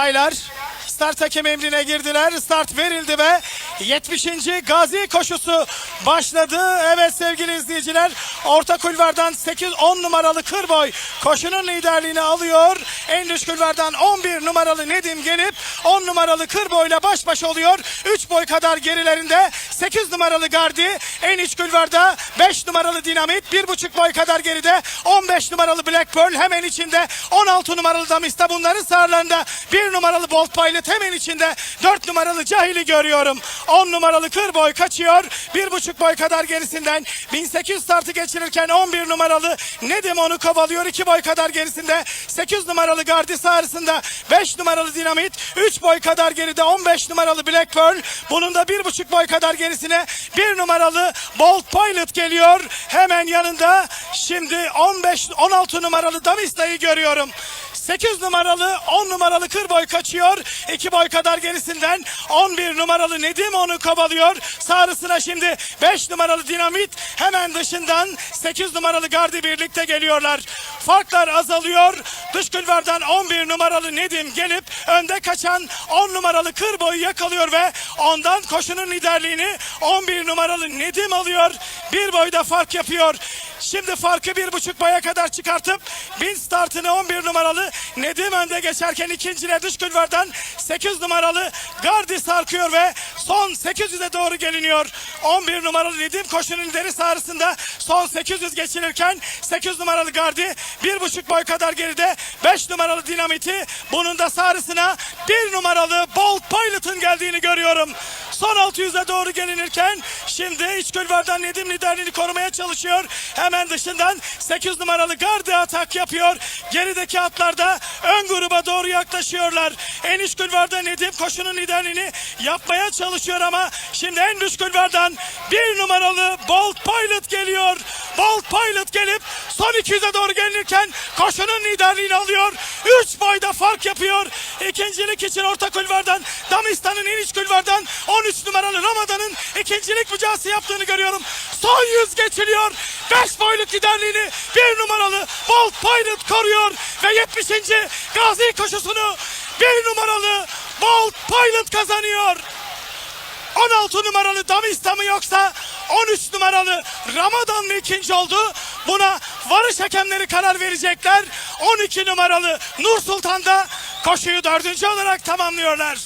Taylar start hakem emrine girdiler. Start verildi ve 70. Gazi koşusu başladı. Evet sevgili izleyiciler orta kulvardan 8-10 numaralı Kırboy koşunun liderliğini alıyor. En dış kulvardan 11 numaralı Nedim gelip 10 numaralı Kırboy'la baş başa oluyor. 3 boy kadar gerilerinde 8 numaralı Gardi en iç kulvarda 5 numaralı Dinamit 1,5 boy kadar geride 15 numaralı Black Pearl hemen içinde 16 numaralı Damista bunların sağlarında 1 numaralı Bolt Pilot hemen içinde 4 numaralı Cahil'i görüyorum. 10 numaralı Kırboy kaçıyor. 1,5 boy kadar gerisinden 1800 startı geçirirken 11 numaralı Nedim onu kovalıyor. 2 boy kadar gerisinde 8 numaralı Gardi sağrısında 5 numaralı Dinamit 3 boy kadar geride 15 numaralı Black Pearl bunun da 1,5 boy kadar gerisine 1 numaralı Bolt Pilot geliyor. Hemen yanında şimdi 15 16 numaralı Damista'yı görüyorum. 8 numaralı 10 numaralı Kırboy kaçıyor. 2 boy kadar gerisinden 11 numaralı Nedim onu kovalıyor. Sağrısına şimdi 5 numaralı Dinamit hemen dışından 8 numaralı Gardi birlikte geliyorlar. Farklar azalıyor. Dış kulvardan 11 numaralı Nedim gelip önde kaçan 10 numaralı Kırboy'u yakalıyor ve ondan koşunun liderliğini 11 numaralı Nedim alıyor. Bir boyda fark yapıyor. Şimdi farkı bir buçuk boya kadar çıkartıp bin startını 11 numaralı Nedim önde geçerken ikincine dış kulvardan 8 numaralı Gardi sarkıyor ve son 800'e doğru geliniyor. 11 numaralı Nedim koşunun lideri sağrısında son 800 geçirirken 8 numaralı Gardi bir buçuk boy kadar geride 5 numaralı Dinamiti bunun da sağrısına 1 numaralı Bolt Pilot'ın geldiğini görüyorum. Son 600'e doğru gelinirken şimdi iç kulvardan Nedim liderliğini korumaya çalışıyor. Hemen dışından 8 numaralı Gardi atak yapıyor. Gerideki atlarda ön gruba doğru yaklaşıyorlar. En iç kulvarda Nedim koşunun liderliğini yapmaya çalışıyor ama şimdi en dış kulvardan bir numaralı Bolt Pilot geliyor. Bolt Pilot gelip son 200'e doğru gelinirken koşunun liderliğini alıyor. 3 boyda fark yapıyor. İkincilik için orta kulvardan Damistan'ın en iç kulvardan 13 numaralı Ramazan'ın ikincilik mücadelesi yaptığını görüyorum. Son 100 geçiliyor. 5 boyluk liderliğini bir numaralı Bolt Pilot koruyor ve 70. Gazi koşusunu bir numaralı Bolt Pilot kazanıyor. 16 numaralı Damista mı yoksa 13 numaralı Ramadan mı ikinci oldu? Buna varış hakemleri karar verecekler. 12 numaralı Nur Sultan da koşuyu dördüncü olarak tamamlıyorlar.